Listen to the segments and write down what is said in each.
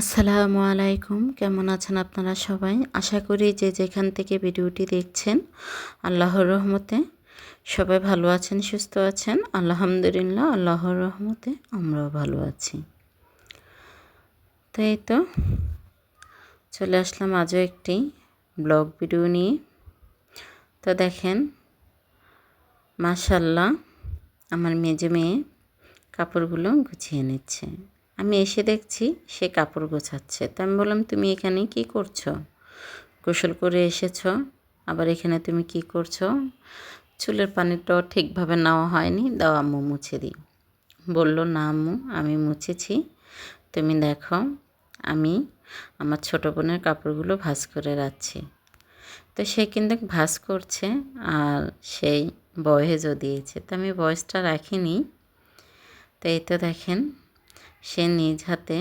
আসসালামু আলাইকুম। কেমন আছেন আপনারা সবাই? আশা করি যে যেখান থেকে ভিডিওটি দেখছেন, আল্লাহর রহমতে সবাই ভালো আছেন, সুস্থ আছেন। আলহামদুলিল্লাহ, আল্লাহর রহমতে আমরাও ভালো আছি। তাই তো, চলে আসলাম আজও একটি ব্লগ ভিডিও নিয়ে। তো দেখেন মাশাল্লাহ আমার মেজে মেয়ে কাপড়গুলো গুছিয়ে নিচ্ছে। আমি এসে দেখছি সে কাপড় গোছাচ্ছে। তো আমি বললাম, তুমি এখানে কি করছ? গোসল করে এসেছ। আবার এখানে তুমি কি করছ? চুলের পানিটাও ঠিকভাবে নেওয়া হয়নি, দাও আম্মু মুছে দিই। বলল, না আম্মু, আমি মুছেছি। তুমি দেখো, আমি আমার ছোটো বোনের কাপড়গুলো ভাজ করে রাখছি। তো সে কিন্তু ভাজ করছে, আর সেই বয়েজও দিয়েছে। তো আমি বয়সটা রাখিনি। তো এই তো দেখেন সে নিজ হাতে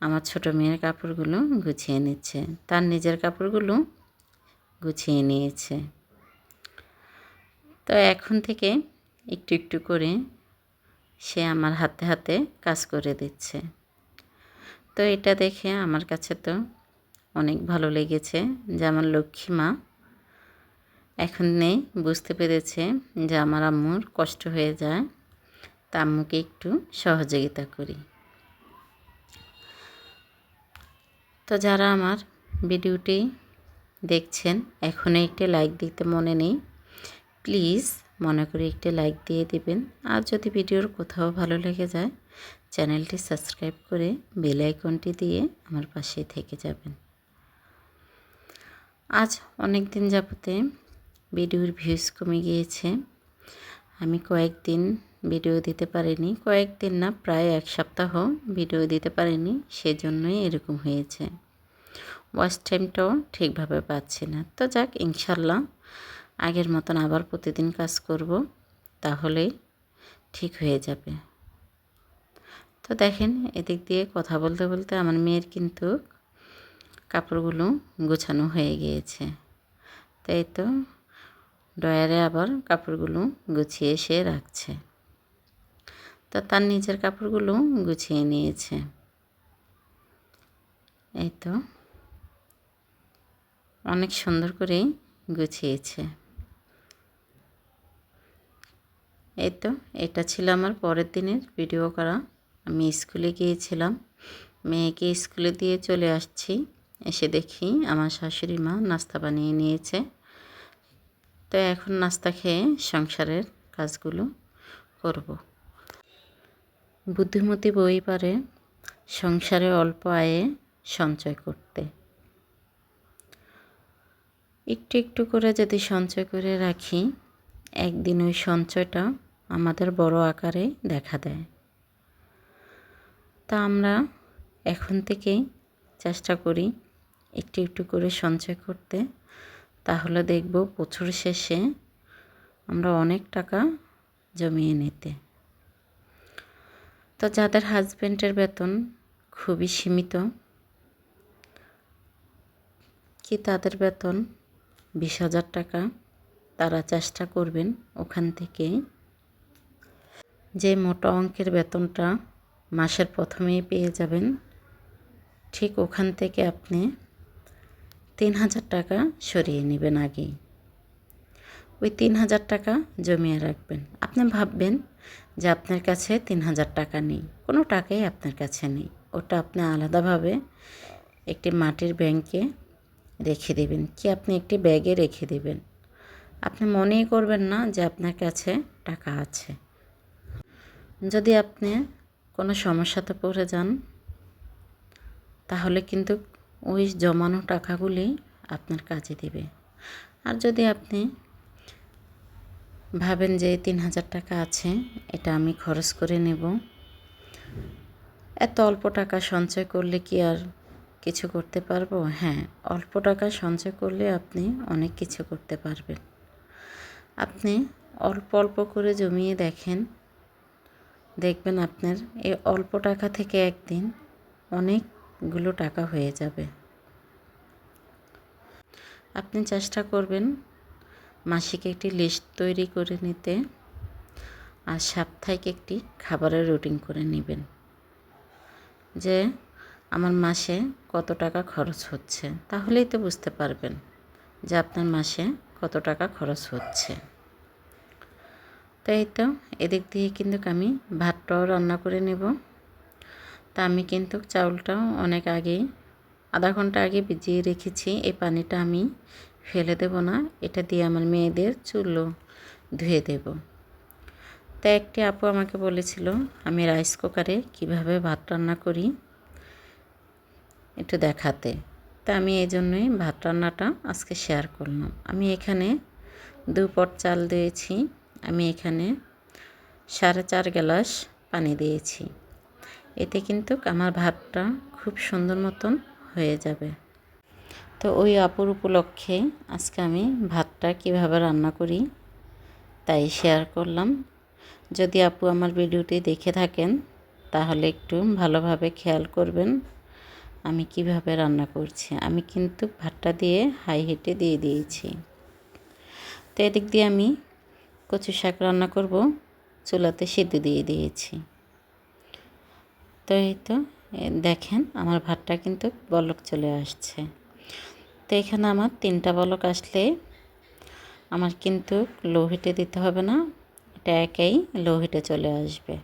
আমার ছোট মেয়ের কাপড়গুলো গুছিয়ে নিচ্ছে। তার নিজের কাপড়গুলো গুছিয়ে নিয়েছে। তো এখন থেকে একটু একটু করে সে আমার হাতে হাতে কাজ করে দিচ্ছে। তো এটা দেখে আমার কাছে তো অনেক ভালো লেগেছে যে আমার লক্ষ্মী মা এখন নেই, বুঝতে পেরেছে যে আমার আম্মুর কষ্ট হয়ে যায়। তা আম্মুকে একটু সহযোগিতা করি। তো যারা আমার ভিডিওটি দেখছেন এখনও একটি লাইক দিতে মনে নেই, প্লিজ মনে করে একটি লাইক দিয়ে দিবেন। আর যদি ভিডিওর কোথাও ভালো লেগে যায়, চ্যানেলটি সাবস্ক্রাইব করে বেল আইকনটি দিয়ে আমার পাশে থেকে যাবেন। আজ অনেক দিন যাবতে ভিডিওর ভিউজ কমে গিয়েছে। আমি কয়েকদিন ভিডিও দিতে পারিনি। কয়েকদিন না, প্রায় এক সপ্তাহ ভিডিও দিতে পারিনি। সেজন্যই এরকম হয়েছে। ওয়াচ টাইমটাও ঠিকভাবে পাচ্ছি না। তো যাক, ইনশাল্লাহ আগের মতন আবার প্রতিদিন কাজ করব, তাহলেই ঠিক হয়ে যাবে। তো দেখেন, এদিক দিয়ে কথা বলতে বলতে আমার মেয়ের কিন্তু কাপড়গুলো গোছানো হয়ে গিয়েছে। তাই তো ডয়ারে আবার কাপড়গুলো গুছিয়ে এসে রাখছে। তো তার নিজের কাপড়গুলো গুছিয়ে নিয়েছে। এই তো। অনেক সুন্দর করেই গুছিয়েছে। এই তো, এটা ছিল আমার পরের দিনের ভিডিও করা। আমি স্কুলে গিয়েছিলাম, মেয়েকে স্কুলে দিয়ে চলে আসছি। এসে দেখি আমার শাশুড়ি মা নাস্তা বানিয়ে নিয়েছে। তো এখন নাস্তা খেয়ে সংসারের কাজগুলো করব। বুদ্ধিমতী বই পারে, সংসারে অল্প আয়ে সঞ্চয় করতে। একটু একটু করে যদি সঞ্চয় করে রাখি, একদিন ওই সঞ্চয়টা আমাদের বড় আকারে দেখা দেয়। তা আমরা এখন থেকেই চেষ্টা করি একটু একটু করে সঞ্চয় করতে। তাহলে দেখব বছর শেষে আমরা অনেক টাকা জমিয়ে নিতে। তো যাদের হাজব্যান্ডের বেতন খুবই সীমিত, কি তাদের বেতন বিশ হাজার টাকা, তারা চেষ্টা করবেন ওখান থেকে যে মোটা অঙ্কের বেতনটা মাসের প্রথমেই পেয়ে যাবেন। ঠিক ওখান থেকে আপনি তিন হাজার টাকা সরিয়ে নেবেন আগেই। ওই তিন হাজার টাকা জমিয়ে রাখবেন। আপনি ভাববেন যে আপনার কাছে তিন হাজার টাকা নেই। কোনো টাকাই আপনার কাছে নেই। ওটা আপনি আলাদাভাবে একটি মাটির ব্যাংকে রেখে দেবেন কি আপনি একটি ব্যাগে রেখে দেবেন। আপনি মনেই করবেন না যে আপনার কাছে টাকা আছে। যদি আপনি কোনো সমস্যাতে পড়ে যান, তাহলে কিন্তু ওই জমানো টাকাগুলি আপনার কাজে দেবে। আর যদি আপনি ভাবেন যে তিন হাজার টাকা আছে, এটা আমি খরচ করে নেব। এত অল্প টাকা সঞ্চয় করলে কি আর কিছু করতে পারব? হ্যাঁ অল্প টাকা সঞ্চয় করলে আপনি অনেক কিছু করতে পারবেন। আপনি অল্প অল্প করে জমিয়ে দেখেন, দেখবেন আপনার এই অল্প টাকা থেকে একদিন অনেকগুলো টাকা হয়ে যাবে। আপনি চেষ্টা করবেন মাসিক একটি লিস্ট তৈরি করে নিতে আর সাপ্তাহিক একটি খাবারের রুটিন করে নেবেন যে আমার মাসে কত টাকা খরচ হচ্ছে। তাহলেই তো বুঝতে পারবেন যে আপনার মাসে কত টাকা খরচ হচ্ছে। তাই তো এদিক দিয়ে কিন্তু আমি ভাতটাও রান্না করে নেব। তা আমি কিন্তু চাউলটাও অনেক আগেই, আধা ঘণ্টা আগে ভিজিয়ে রেখেছি। এই পানিটা আমি ফেলে দেব না, এটা দিয়ে আমার মেয়েদের চুলও ধুয়ে দেব। তা একটি আপু আমাকে বলেছিল, আমি রাইস কুকারে কীভাবে ভাত রান্না করি একটু দেখাতে। তা আমি এই জন্যই ভাত রান্নাটা আজকে শেয়ার করলাম। আমি এখানে দু পট চাল দিয়েছি, আমি এখানে সাড়ে চার গ্লাস পানি দিয়েছি। এতে কিন্তু আমার ভাতটা খুব সুন্দর মতন হয়ে যাবে। তো ওই আপুর উপলক্ষে আজকে আমি ভাতটা কীভাবে রান্না করি তাই শেয়ার করলাম। যদি আপু আমার ভিডিওটি দেখে থাকেন, তাহলে একটু ভালোভাবে খেয়াল করবেন আমি কীভাবে রান্না করছি। আমি কিন্তু ভাতটা দিয়ে হাই হিটে দিয়ে দিয়েছি। তো এদিক দিয়ে আমি কচু শাক রান্না করব, চুলাতে সিদ্ধ দিয়ে দিয়েছি। তো এই তো দেখেন আমার ভাতটা কিন্তু বলক চলে আসছে। এখানে আমার তিনটা বলক আসলে। আমার কিন্তু লো হিটে দিতে হবে না, এটা একাই লো হিটে চলে আসবে।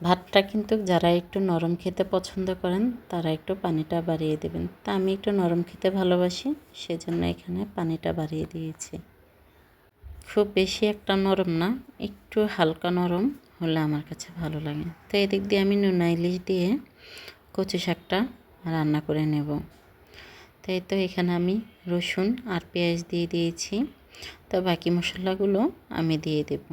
ভাতটা কিন্তু যারা একটু নরম খেতে পছন্দ করেন, তারা একটু পানিটা বাড়িয়ে দেবেন। তা আমি একটু নরম খেতে ভালোবাসি, সেজন্য এখানে পানিটা বাড়িয়ে দিয়েছি। খুব বেশি একটা নরম না, একটু হালকা নরম হলে আমার কাছে ভালো লাগে। তো এদিক দিয়ে আমি নুনা ইলিশ দিয়ে কচু শাকটা রান্না করে নেব। তাই তো এখানে আমি রসুন আর পেঁয়াজ দিয়ে দিয়েছি। তো বাকি মশলাগুলো আমি দিয়ে দেব।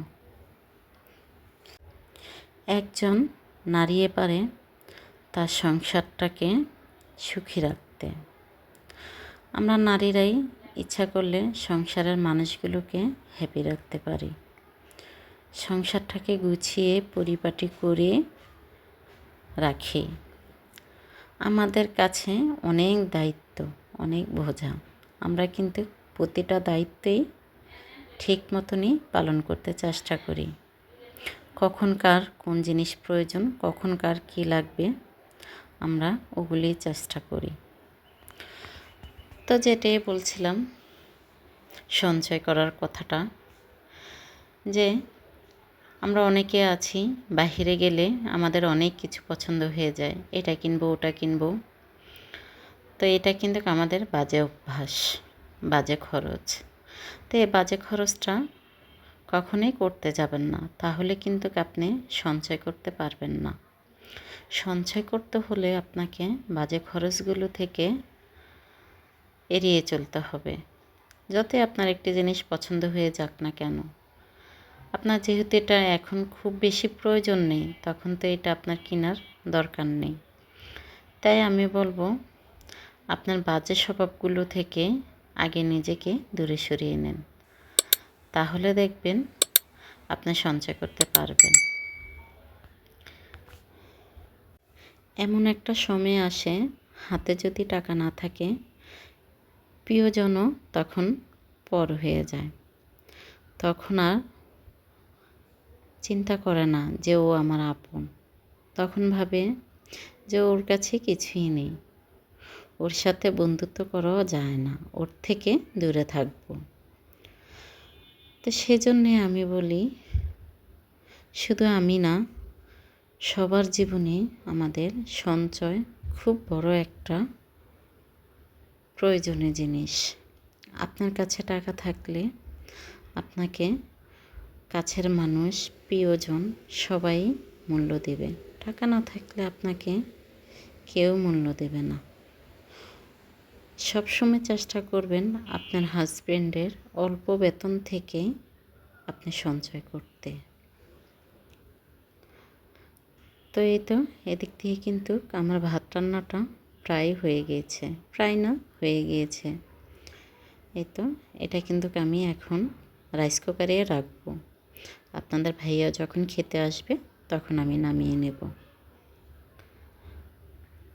একজন নারিয়ে পারে তার সংসারটাকে সুখী রাখতে। আমরা নারীরাই ইচ্ছা করলে সংসারের মানুষগুলোকে হ্যাপি রাখতে পারি। সংসারটাকে গুছিয়ে, পরিপাটি করে রাখি। আমাদের কাছে অনেক দায়িত্ব, অনেক বোঝা। আমরা কিন্তু প্রতিটা দায়িত্বেই ঠিক মতনই পালন করতে চেষ্টা করি। কখন কার কোন জিনিস প্রয়োজন, কখন কার কী লাগবে, আমরা ওগুলি চেষ্টা করি। তো যেটাই বলছিলাম, সঞ্চয় করার কথাটা, যে আমরা অনেকে আছি, বাহিরে গেলে আমাদের অনেক কিছু পছন্দ হয়ে যায়। এটা কিনবো, ওটা কিনবো। তো এটা কিন্তু আমাদের বাজে অভ্যাস, বাজে খরচ। তো এই বাজে খরচটা কখনোই করতে যাবেন না। তাহলে কিন্তু আপনি সঞ্চয় করতে পারবেন না। সঞ্চয় করতে হলে আপনাকে বাজে খরচগুলো থেকে এড়িয়ে চলতে হবে। যতই আপনার একটি জিনিস পছন্দ হয়ে যাক না কেন আপনার যেহেতু এটা এখন খুব বেশি প্রয়োজন নেই, তখন তো এটা আপনার কেনার দরকার নেই। তাই আমি বলব, আপনার বাজে স্বভাবগুলো থেকে আগে নিজেকে দূরে সরিয়ে নেন। তাহলে দেখবেন আপনি সঞ্চয় করতে পারবেন। এমন একটা সময় আসে, হাতে যদি টাকা না থাকে, প্রিয়জনও তখন পর হয়ে যায়। তখন আর চিন্তা করে না যে ও আমার আপন। তখন ভাবে যে ওর কাছে কিছুই নেই। ওর সাথে বন্ধুত্ব করাও যায় না। ওর থেকে দূরে থাকব। তো সেজন্যে আমি বলি, শুধু আমি না, সবার জীবনে আমাদের সঞ্চয় খুব বড় একটা প্রয়োজনীয় জিনিস। আপনার কাছে টাকা থাকলে আপনাকে কাছের মানুষ, প্রিয়জন সবাই মূল্য দেবে। টাকা না থাকলে আপনাকে কেউ মূল্য দেবে না। সবসময় চেষ্টা করবেন আপনার হাজব্যান্ডের অল্প বেতন থেকে আপনি সঞ্চয় করতে। তো এই তো, এদিক থেকে কিন্তু আমার ভাত রান্নাটা প্রায় হয়ে গিয়েছে প্রায় না, হয়ে গিয়েছে। এই তো, এটা কিন্তু আমি এখন রাইস কুকারে রাখব। আপনাদের ভাইয়া যখন খেতে আসবে, তখন আমি নামিয়ে নেব।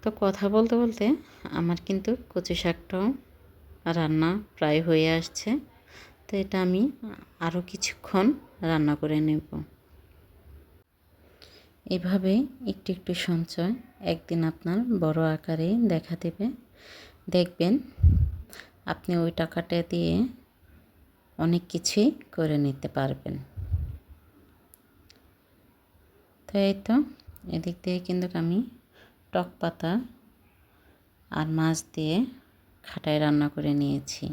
তো কথা বলতে বলতে আমার কিন্তু কচু শাকটাও রান্না প্রায় হয়ে আসছে, তো এটা আমি আরও কিছুক্ষণ রান্না করে নেব। এভাবে একটু একটু সঞ্চয় একদিন আপনার বড় আকারে দেখা দেবে। দেখবেন আপনি ওই টাকাটা দিয়ে অনেক কিছুই করে নিতে পারবেন তো এই তো, এদিক দিয়ে কিন্তু আমি টক পাতা আর মাছ দিয়ে খাটায় রান্না করে নিয়েছি।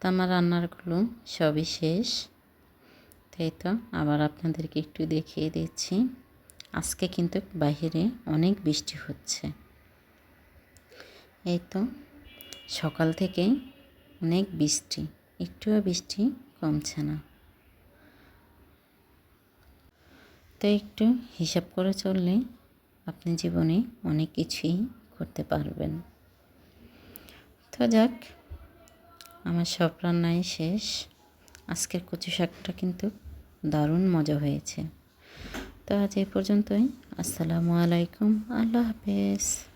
তো আমার রান্নারগুলো সবই শেষ। তাই তো, আবার আপনাদেরকে একটু দেখিয়ে দিচ্ছি। আজকে কিন্তু বাহিরে অনেক বৃষ্টি হচ্ছে। এই তো, সকাল থেকেই অনেক বৃষ্টি, একটুও বৃষ্টি কমছে না। তো একটু হিসাব করে চললে আপনি জীবনে অনেক কিছুই করতে পারবেন। তো যাক, আমার সব রান্নাই শেষ। আজকের কচু শাকটা কিন্তু দারুণ মজা হয়েছে। তো আজ এই পর্যন্তই। আসসালামু আলাইকুম। আল্লাহ হাফেজ।